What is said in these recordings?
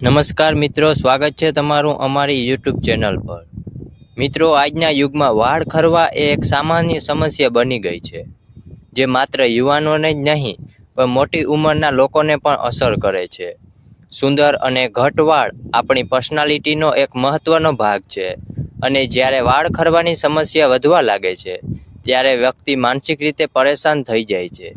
નમસ્કાર મિત્રો, સ્વાગત છે તમારું અમારી યુટ્યુબ ચેનલ પર. મિત્રો, આજના યુગમાં વાળ ખરવા એ એક સામાન્ય સમસ્યા બની ગઈ છે, જે માત્ર યુવાનોને જ નહીં, પણ મોટી ઉંમરના લોકોને પણ અસર કરે છે. સુંદર અને ઘટ વાળ આપણી પર્સનાલિટીનો એક મહત્વનો ભાગ છે અને જ્યારે વાળ ખરવાની સમસ્યા વધવા લાગે છે, ત્યારે વ્યક્તિ માનસિક રીતે પરેશાન થઈ જાય છે.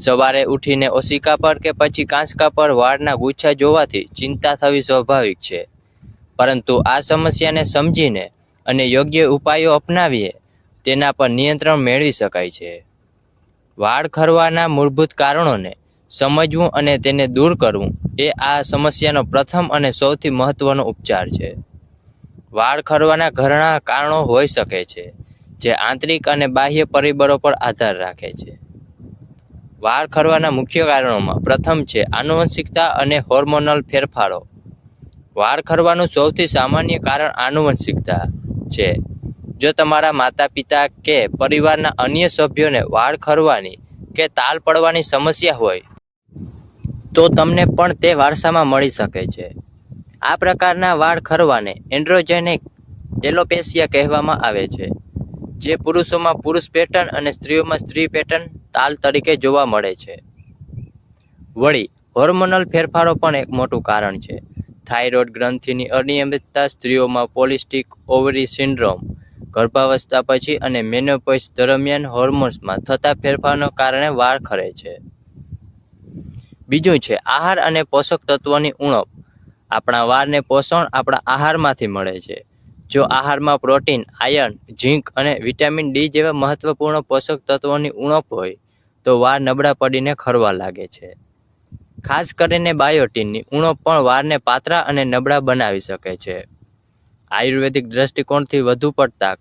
સવારે ઉઠીને ઓશિકા પર કે પછી કાંસકા પર વાળના ગુચ્છા જોવાથી ચિંતા થવી સ્વાભાવિક છે. પરંતુ આ સમસ્યાને સમજીને અને યોગ્ય ઉપાયો અપનાવીએ, તેના પર નિયંત્રણ મેળવી શકાય છે. વાળ ખરવાના મૂળભૂત કારણોને સમજવું અને તેને દૂર કરવું એ આ સમસ્યાનો પ્રથમ અને સૌથી મહત્વનો ઉપચાર છે. વાળ ખરવાના ઘણા કારણો હોઈ શકે છે, જે આંતરિક અને બાહ્ય પરિબળો પર આધાર રાખે છે. વાળ ખરવાના મુખ્ય કારણોમાં પ્રથમ છે આનુવંશિકતા અને હોર્મોનલ ફેરફારો. વાળ ખરવાનું સૌથી સામાન્ય કારણ આનુવંશિકતા છે. જો તમારા માતા પિતા કે પરિવારના અન્ય સભ્યોને વાળ ખરવાની કે તાલ પડવાની સમસ્યા હોય, તો તમને પણ તે વારસામાં મળી શકે છે. આ પ્રકારના વાળ ખરવાને એન્ડ્રોજેનિક એલોપેશિયા કહેવામાં આવે છે, જે પુરુષોમાં પુરુષ પેટર્ન અને સ્ત્રીઓમાં સ્ત્રી પેટર્ન તાલ તરીકે જોવા મળે છે. વળી હોર્મોનલ ફેરફારો પણ એક મોટું કારણ છે. થાઇરોઇડ ગ્રંથિની અનિયમિતતા સ્ત્રીઓમાં પોલિસ્ટિક ઓવરી સિન્ડ્રોમ, ગર્ભાવસ્થા પછી અને મેનોપોઇસ દરમિયાન હોર્મોન્સમાં થતા ફેરફારોના કારણે વાળ ખરે છે. બીજું છે, આહાર અને પોષક તત્વોની ઉણપ. આપણા વાળને પોષણ આપણા આહારમાંથી મળે છે. જો આહારમાં પ્રોટીન, આયર્ન, ઝીંક અને વિટામિન ડી જેવા મહત્વપૂર્ણ પોષક તત્વોની ઉણપ હોય, તો વાળ નબળા પડીને ખરવા લાગે છે. ખાસ કરીને બાયોટીનની ઉણપ પણ વાળને પાતળા અને નબળા બનાવી શકે છે. આયુર્વેદિક દ્રષ્ટિકોણથી વધુ પડતા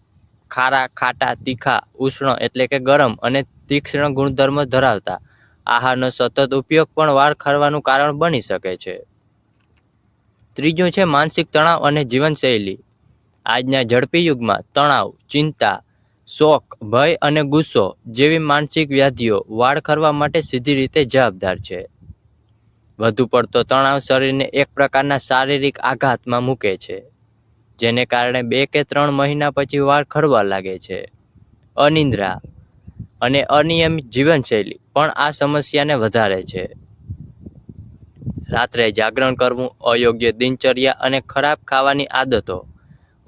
ખારા, ખાટા, તીખા, ઉષ્ણ એટલે કે ગરમ અને તીક્ષ્ણ ગુણધર્મ ધરાવતા આહારનો સતત ઉપયોગ પણ વાળ ખરવાનું કારણ બની શકે છે. ત્રીજું છે માનસિક તણાવ અને જીવનશૈલી. આજના ઝડપી યુગમાં તણાવ, ચિંતા, શોક, ભય અને ગુસ્સો જેવી માનસિક વ્યાધિઓ વાળ ખરવા માટે સીધી રીતે જવાબદાર છે. વધુ પડતો તણાવ શરીરને એક પ્રકારના શારીરિક આઘાતમાં મૂકે છે, જેને કારણે બે કે ત્રણ મહિના પછી વાળ ખરવા લાગે છે. અનિંદ્રા અને અનિયમિત જીવનશૈલી પણ આ સમસ્યાને વધારે છે. રાત્રે જાગરણ કરવું, અયોગ્ય દિનચર્યા અને ખરાબ ખાવાની આદતો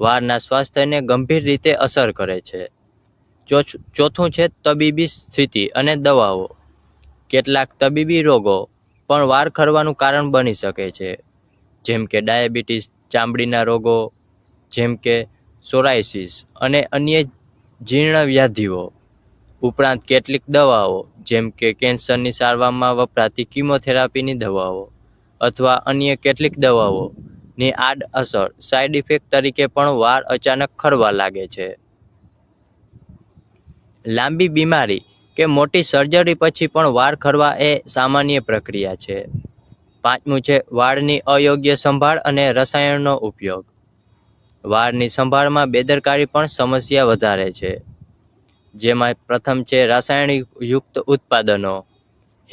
વાળના સ્વાસ્થ્યને ગંભીર રીતે અસર કરે છે. ચોથ- છે તબીબી સ્થિતિ અને દવાઓ. કેટલાક તબીબી રોગો પણ વાર ખરવાનું કારણ બની શકે છે. જેમ કે ડાયાબિટીસ, ચામડીના રોગો, જેમ કે સોરાયસિસ અને અન્ય જીર્ણ વ્યાધિઓ ઉપરાંત કેટલીક દવાઓ, જેમ કે કેન્સરની સારવારમાં વપરાતી કિમોથેરાપીની દવાઓ અથવા અન્ય કેટલીક દવાઓની આડઅસર સાઇડ ઇફેક્ટ તરીકે પણ વાળ અચાનક ખરવા લાગે છે. લાંબી બીમારી કે મોટી સર્જરી પછી પણ વાળ ખરવા એ સામાન્ય પ્રક્રિયા છે. પાંચમું છે, વાળની અયોગ્ય સંભાળ અને રસાયણનો ઉપયોગ. વાળની સંભાળમાં બેદરકારી પણ સમસ્યા વધારે છે. જેમાં પ્રથમ છે, રાસાયણિક યુક્ત ઉત્પાદનો.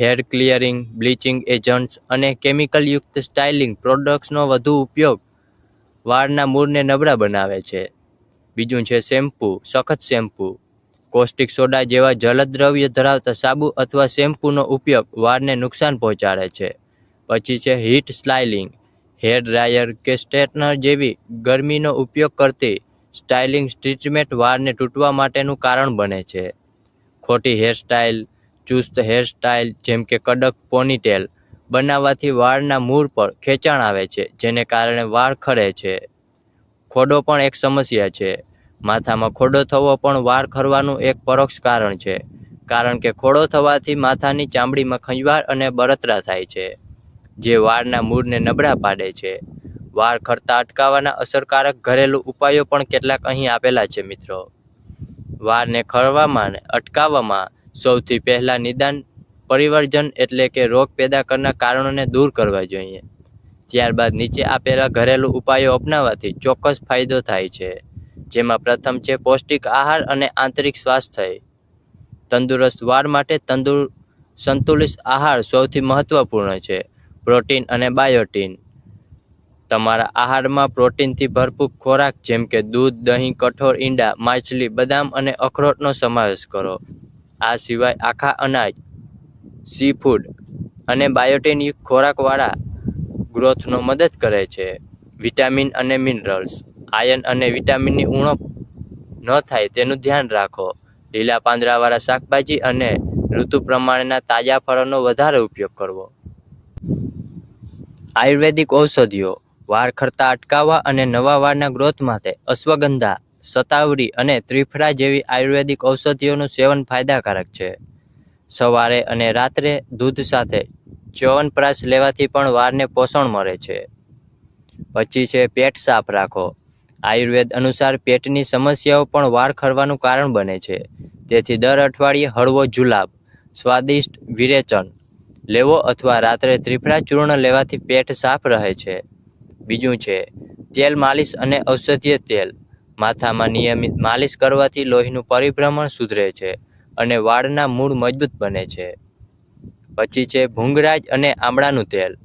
હેર ક્લિયરિંગ, બ્લીચિંગ એજન્ટ્સ અને કેમિકલયુક્ત સ્ટાઇલિંગ પ્રોડક્ટ્સનો વધુ ઉપયોગ વાળના મૂળને નબળા બનાવે છે. બીજું છે શેમ્પૂ, સખત શેમ્પૂ. કોસ્ટિક સોડા જેવા જલદ્રવ્ય ધરાવતા સાબુ અથવા શેમ્પૂનો ઉપયોગ વાળને નુકસાન પહોંચાડે છે. પછી છે હીટ સ્ટાઇલિંગ. હેર ડ્રાયર કે સ્ટ્રેટનર જેવી ગરમીનો ઉપયોગ કરતી સ્ટાઇલિંગ ટ્રીટમેન્ટ વાળને તૂટવા માટેનું કારણ બને છે. ખોટી હેરસ્ટાઇલ ચુસ્ત હેરસ્ટાઇલ જેમ કે કડક પોનીટેલ બનાવવાથી વાળના મૂળ પર ખેંચાણ આવે છે, જેને કારણે વાળ ખરે છે. ખોડો પણ એક સમસ્યા છે. માથામાં ખોડો થવો પણ વાળ ખરવાનું એક પરોક્ષ કારણ છે, કારણ કે ખોડો થવાથી માથાની ચામડીમાં ખંજવાળ અને બળતરા થાય છે, જે વાળના મૂળને નબળા પાડે છે. વાળ ખરતા અટકાવવાના અસરકારક ઘરેલું ઉપાયો પણ કેટલાક અહીં આપેલા છે મિત્રો. વાળને ખરવામાં અને અટકાવવામાં સૌથી પહેલાં નિદાન પરિવર્જન એટલે કે રોગ પેદા કરનાર કારણોને દૂર કરવા જોઈએ. ત્યારબાદ નીચે આપેલા ઘરેલું ઉપાયો અપનાવવાથી ચોક્કસ ફાયદો થાય છે, જેમાં પ્રથમ છે પૌષ્ટિક આહાર અને આંતરિક સ્વાસ્થ્ય. તંદુરસ્ત વાળ માટે તંદુર, સંતુલિત આહાર સૌથી મહત્વપૂર્ણ છે, પ્રોટીન અને બાયોટીન. તમારા આહારમાં પ્રોટીનથી ભરપૂર ખોરાક જેમ કે દૂધ, દહીં, કઠોળ, ઈંડા, માછલી, બદામ અને અખરોટનો સમાવેશ કરો. આ સિવાય આખા અનાજ સી ફૂડ અને બાયોટેનિક ખોરાકવાળા ગ્રોથનો મદદ કરે છે. વિટામિન અને મિનરલ્સ આયન અને વિટામિનની ઉણપ ન થાય તેનું ધ્યાન રાખો. લીલા પાંદડાવાળા શાકભાજી અને ઋતુ પ્રમાણેના તાજા ફળોનો વધારે ઉપયોગ કરવો. આયુર્વેદિક ઔષધિઓ, વાળ ખરતા અટકાવવા અને નવા વાળના ગ્રોથ માટે અશ્વગંધા શતાવરી અને ત્રિફળા જેવી આયુર્વેદિક ઔષધિઓનું સેવન ફાયદાકારક છે. સવારે અને રાત્રે દૂધ સાથે ચ્યવનપ્રાશ લેવાથી પણ વાળને પોષણ મળે છે. પછી છે પેટ સાફ રાખો. આયુર્વેદ અનુસાર પેટની સમસ્યાઓ પણ વાર ખરવાનું કારણ બને છે. તેથી દર અઠવાડિયે હળવો જુલાબ, સ્વાદિષ્ટ વિરેચન લેવો અથવા રાત્રે ત્રિફળા ચૂર્ણ લેવાથી પેટ સાફ રહે છે. બીજું છે, તેલ માલિશ અને ઔષધીય તેલ. માથામાં નિયમિત માલિશ કરવાથી લોહીનું પરિભ્રમણ સુધરે છે અને વાળના મૂળ મજબૂત બને છે. પછી છે ભૂંગરાજ અને આમળાનું તેલ.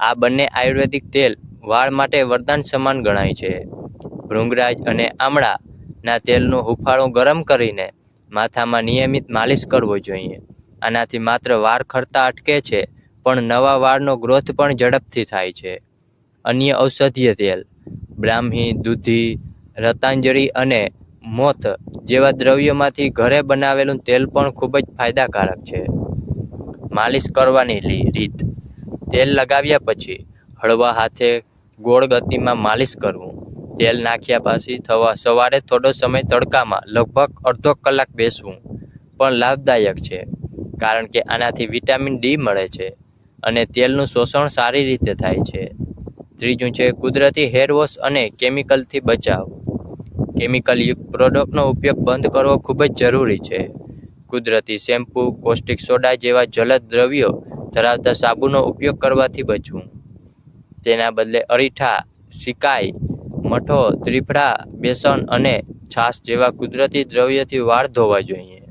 આ બંને આયુર્વેદિક તેલ વાળ માટે વરદાન સમાન ગણાય છે. ભૃંગરાજ અને આમળાના તેલનો હુફાળો ગરમ કરીને માથામાં નિયમિત માલિશ કરવો જોઈએ. આનાથી માત્ર વાળ ખરતા અટકે છે, પણ નવા વાળનો ગ્રોથ પણ ઝડપથી થાય છે. અન્ય ઔષધીય તેલ. બ્રાહ્મી, દૂધી રતાંજળી અને મોથ જેવા દ્રવ્યોમાંથી ઘરે બનાવેલું તેલ પણ ખૂબ જ ફાયદાકારક છે. માલિશ કરવાની રીત. તેલ લગાવ્યા પછી હળવા હાથે ગોળ ગતિમાં માલિશ કરવું. તેલ નાખ્યા પછી થવા, સવારે થોડો સમય તડકામાં લગભગ અડધો કલાક બેસવું પણ લાભદાયક છે, કારણ કે આનાથી વિટામિન ડી મળે છે અને તેલનું શોષણ સારી રીતે થાય છે. ત્રીજું છે કુદરતી હેર વોશ અને કેમિકલથી બચાવ. કેમિકલ યુક્ત પ્રોડક્ટનો ઉપયોગ બંધ કરવો ખૂબ જ જરૂરી છે. કુદરતી શેમ્પૂ, કોસ્ટિક સોડા જેવા જલદ દ્રવ્યો ધરાવતા સાબુનો ઉપયોગ કરવાથી બચવું. તેના બદલે અરીઠા, સિકાઈ, મઠો, ત્રિફળા, બેસન અને છાશ જેવા કુદરતી દ્રવ્યોથી વાળ ધોવા જોઈએ.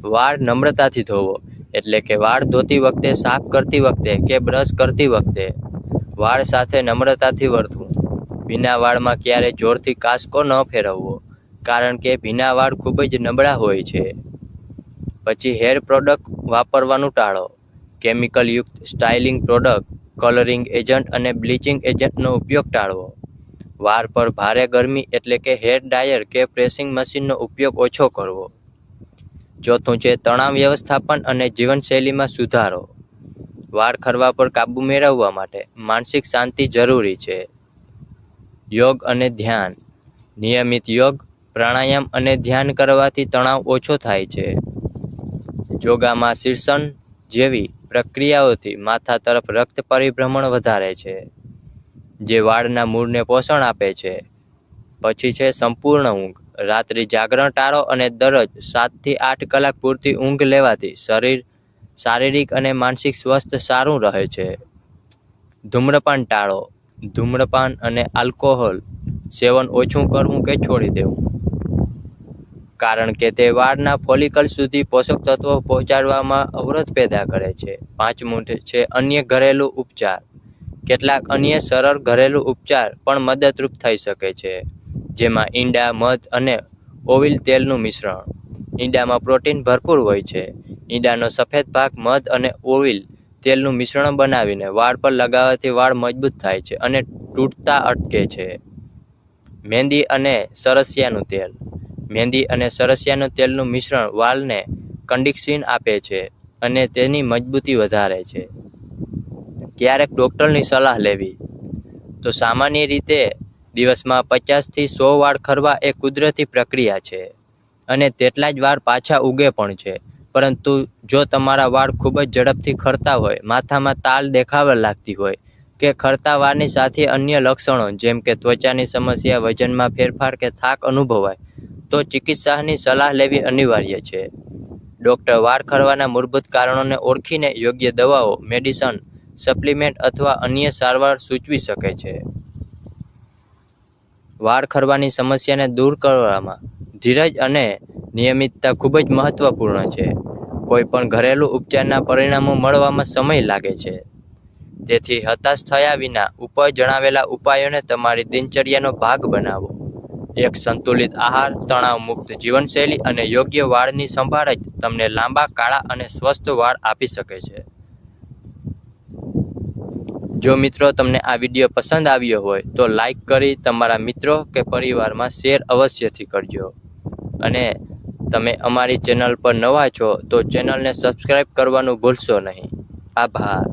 વાળ નમ્રતાથી ધોવો, એટલે કે વાળ ધોતી વખતે, સાફ કરતી વખતે કે બ્રશ કરતી વખતે. વાળ સાથે નમ્રતાથી વર્તવું. ભીના વાળમાં ક્યારે જોરથી કાસકો ન ફેરવવો, કારણ કે ભીના વાળ ખૂબ જ નબળા હોય છે. પછી હેર પ્રોડક્ટ વાપરવાનું ટાળો. કેમિકલયુક્ત સ્ટાઇલિંગ પ્રોડક્ટ, કલરિંગ એજન્ટ અને બ્લીચિંગ એજન્ટનો ઉપયોગ ટાળવો. વાળ પર ભારે ગરમી એટલે કે હેર ડાયર કે પ્રેસિંગ મશીનનો ઉપયોગ ઓછો કરવો. ચોથું છે તણાવ વ્યવસ્થાપન અને જીવનશૈલીમાં સુધારો. વાળ ખરવા પર કાબૂ મેળવવા માટે માનસિક શાંતિ જરૂરી છે. યોગ અને ધ્યાન. નિયમિત યોગ, પ્રાણાયામ અને ધ્યાન કરવાથી તણાવ ઓછો થાય છે. યોગામાં શીર્ષણ જેવી પ્રક્રિયાઓથી માથા તરફ રક્ત પરિભ્રમણ વધારે છે, જે વાળના મૂળને પોષણ આપે છે. પછી છે સંપૂર્ણ ઊંઘ. રાત્રિ જાગરણ ટાળો અને દરરોજ સાતથી આઠ કલાક પૂરતી ઊંઘ લેવાથી શરીર શારીરિક અને માનસિક સ્વસ્થ સારું રહે છે. ધૂમ્રપાન ટાળો. ધૂમ્રપાન અને આલ્કોહોલ સેવન ઓછું કરવું કે છોડી દેવું? કારણ કે તે વાળના ફોલિકલ સુધી પોષક તત્વો પહોંચાડવામાં અવરોધ પેદા કરે છે. પાંચમું છે અન્ય ઘરેલું ઉપચાર. કેટલાક અન્ય સરળ ઘરેલું ઉપચાર પણ મદદરૂપ થઈ શકે છે, જેમાં ઈંડા, મધ અને ઓવિલ તેલનું મિશ્રણ. ઈંડામાં પ્રોટીન ભરપૂર હોય છે. ઈંડાનો સફેદ ભાગ મધ અને ઓવિલ તેલનું મિશ્રણ બનાવીને વાળ પર લગાવવાથી વાળ મજબૂત થાય છે અને તૂટતા અટકે છે. મહેંદી અને સરસિયાનું તેલ. મહેંદી અને સરસિયાનું તેલનું મિશ્રણ વાળને કંડિક્સિન આપે છે અને તેની મજબૂતી વધારે છે. ક્યારેક ડૉક્ટરની સલાહ લેવી. તો સામાન્ય રીતે દિવસમાં પચાસથી સો વાળ ખરવા એ કુદરતી પ્રક્રિયા છે અને તેટલા જ વાળ પાછા ઉગે પણ છે. પરંતુ જો તમારા વાળ ખૂબ જ ઝડપથી ખરતા હોય, માથામાં તાલ દેખાવા લાગતી હોય, કે ખરતા વાળની સાથે અન્ય લક્ષણો, જેમ કે ત્વચાની સમસ્યા, વજનમાં ફેરફાર કે થાક અનુભવાય, તો ચિકિત્સાની સલાહ લેવી અનિવાર્ય છે. ડૉક્ટર, વાળ ખરવાના મૂળભૂત કારણોને ઓળખીને યોગ્ય દવાઓ, મેડિસન, સપ્લિમેન્ટ અથવા અન્ય સારવાર સૂચવી શકે છે. વાળ ખરવાની સમસ્યાને દૂર કરવામાં ધીરજ અને નિયમિતતા ખૂબ જ મહત્વપૂર્ણ છે. કોઈ પણ ઘરેલું ઉપચારના પરિણામો મળવામાં સમય લાગે છે. તેથી હતાશ થયા વિના ઉપર જણાવેલા ઉપાયોને તમારી દિનચર્યાનો ભાગ બનાવો. એક સંતુલિત આહાર તણાવ મુક્ત જીવનશૈલી અને યોગ્ય વાળની સંભાળ જ તમને લાંબા, કાળા અને સ્વસ્થ વાળ આપી શકે છે. જો મિત્રો તમને આ વીડિયો પસંદ આવ્યો હોય તો લાઈક કરી તમારા મિત્રો કે પરિવારમાં શેર અવશ્યથી કરજો. અને તમે અમારી ચેનલ પર નવા છો તો ચેનલને સબસ્ક્રાઈબ કરવાનું ભૂલશો નહીં. આભાર.